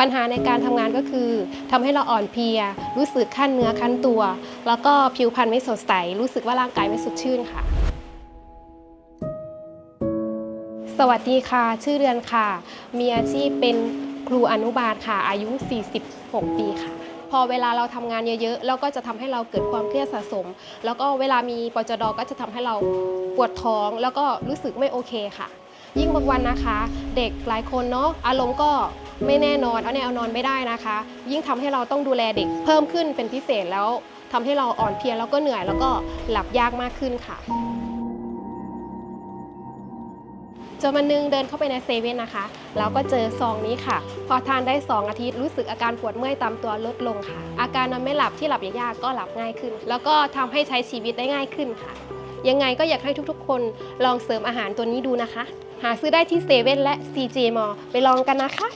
ปัญหาในการทำงานก็คือทำให้เราอ่อนเพลีย รู้สึกขั้นเนื้อขั้นตัว แล้วก็ผิวพรรณไม่สดใส รู้สึกว่าร่างกายไม่สดชื่นค่ะ สวัสดีค่ะ ชื่อเรือนค่ะ มีอาชีพเป็นครูอนุบาลค่ะ อายุ 46 ปีค่ะ พอเวลาเราทำงานเยอะๆแล้วก็จะทำให้เราเกิดความเครียดสะสม แล้วก็เวลามีปจดก็จะทำให้เราปวดท้อง แล้วก็รู้สึกไม่โอเคค่ะ ยิ่งบางวันนะคะ เด็กหลายคนเนาะอารมณ์ก็ ไม่แน่นอนเอาแน่เอานอนไม่ได้นะคะ ยิ่งทำให้เราต้องดูแลเด็กเพิ่มขึ้นเป็นพิเศษแล้วทำให้เราอ่อนเพลียแล้วก็เหนื่อยแล้วก็หลับยากมากขึ้นค่ะจนวันหนึงเดินเข้าไปในเซเว่นนะคะ แล้วก็เจอซองนี้ค่ะ พอทานได้ 2 อาทิตย์รู้สึกอาการปวดเมื่อยตามตัวลดลงค่ะ อาการนอนไม่หลับที่หลับยากๆก็หลับง่ายขึ้น แล้วก็ทำให้ใช้ชีวิตได้ง่ายขึ้นค่ะ ยังไงก็อยากให้ทุกๆ คนลองเสริมอาหารตัวนี้ดูนะคะ หาซื้อได้ที่เซเว่นและ CJ m ไปลองกันนะคะ